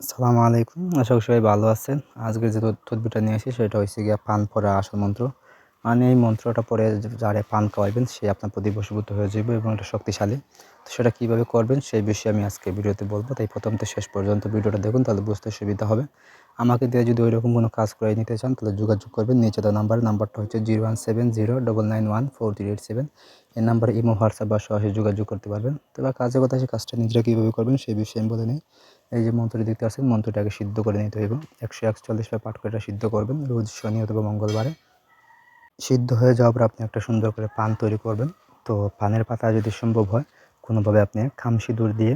আসসালামু আলাইকুম। আশা করি সবাই ভালো আছেন। আজকের যে তথ্যটা নিয়ে আসি, সেটা হচ্ছে গিয়া পান পরা আসল মন্ত্র। মানে এই মন্ত্রটা পরে যারে পান খাওয়াইবেন, সে আপনার প্রতি বশীভূত হয়ে যাবে এবং এটা শক্তিশালী। তো সেটা কীভাবে করবেন সেই বিষয়ে আমি আজকে ভিডিওতে বলব। তাই প্রথম থেকে শেষ পর্যন্ত ভিডিওটা দেখুন, তাহলে বুঝতে সুবিধা হবে। আমাকে দিয়ে যদি ওই রকম কোনো কাজ করে নিতে চান, তাহলে যোগাযোগ করবেন। নিচে দেওয়া নাম্বার, নাম্বারটা হচ্ছে zero one seven zero double nine one four three eight seven. এই নাম্বারে ইমো, হোয়াটসঅ্যাপ বা সরাসরি যোগাযোগ করতে পারবেন। তো এবার কাজের কথা সেই কাজটা নিজেরা কীভাবে করবেন সেই বিষয়ে আমি বলে নিই। এই যে মন্ত্রটি দেখতে পাচ্ছেন, মন্ত্রটাকে সিদ্ধ করে নিতে হইব। একশো একচল্লিশ পাঠ করে সিদ্ধ করবেন। রোজ শনি অথবা মঙ্গলবারে। সিদ্ধ হয়ে যাওয়ার পর আপনি একটা সুন্দর করে পান তৈরি করবেন। তো পানের পাতা যদি সম্ভব হয়, কোনোভাবে আপনি খাম সিঁদুর দিয়ে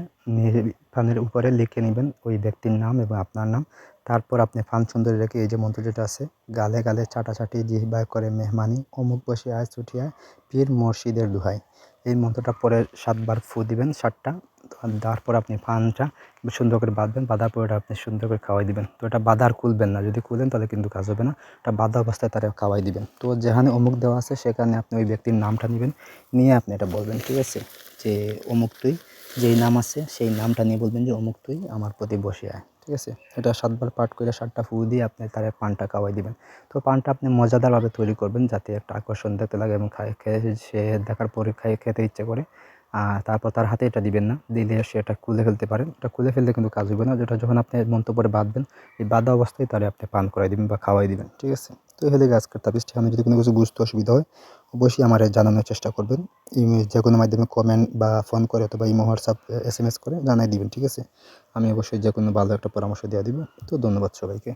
পানের উপরে লিখে নেবেন ওই ব্যক্তির নাম এবং আপনার নাম। তারপর আপনি ফান সুন্দর রেখে এই যে মন্ত্র যেটা আছে, গালে গালে চাটাচাটি জিহ্বায় করে মেহমানি, অমুক বসে আয় ছুটিয়ায় পীর মসজিদের দুহাই। এই মন্ত্রটা পরে সাতবার ফু দিবেন সাতটা তারপর আপনি পানটা সুন্দর করে বাঁধবেন, বাঁধার পর ওটা আপনি সুন্দর করে খাওয়াই দিবেন। তো এটা বাঁধার খুলবেন না, যদি খুলেন তাহলে কিন্তু কাজ হবে না। এটা বাঁধা অবস্থায় তারা খাওয়াই দিবেন। তো যেখানে অমুক দেওয়া আছে সেখানে আপনি ওই ব্যক্তির নামটা নেবেন, নিয়ে আপনি এটা বলবেন, ঠিক আছে? যে অমুক তুই, যেই নাম আছে সেই নামটা নিয়ে বলবেন যে অমুক তুই আমার প্রতি বসে আয়, ঠিক আছে? এটা সাতবার পাঠ করে সাতটা ফু দিয়ে আপনি তার পানটা খাওয়াই দিবেন। তো পানটা আপনি মজাদারভাবে তৈরি করবেন যাতে একটা আকর্ষণ দেখতে লাগে এবং খায়, খেয়ে সে দেখার পরে খেতে ইচ্ছে করে। আর তারপর তার হাতে এটা দিবেন না। দিলে সে এটা খুলে ফেলতে পারেন এটা খুলে ফেললে কিন্তু কাজ হবে না। যেটা যখন আপনি মন্তব্যে বাঁধবেন এই বাঁধা অবস্থায় তাহলে আপনি পান করাই দিবেন বা খাওয়াই দিবেন। ঠিক আছে? তো এই হলে আজকের তাবিজটি। আমি যদি কোনো কিছু বুঝতে অসুবিধা হয়, অবশ্যই আমার জানানোর চেষ্টা করবেন। যে কোনো মাধ্যমে কমেন্ট বা ফোন করে অথবা imo WhatsApp S M S করে জানাই দিবেন। ঠিক আছে? আমি অবশ্যই যে কোনো ভালো একটা পরামর্শ দেওয়া দিব। তো ধন্যবাদ সবাইকে।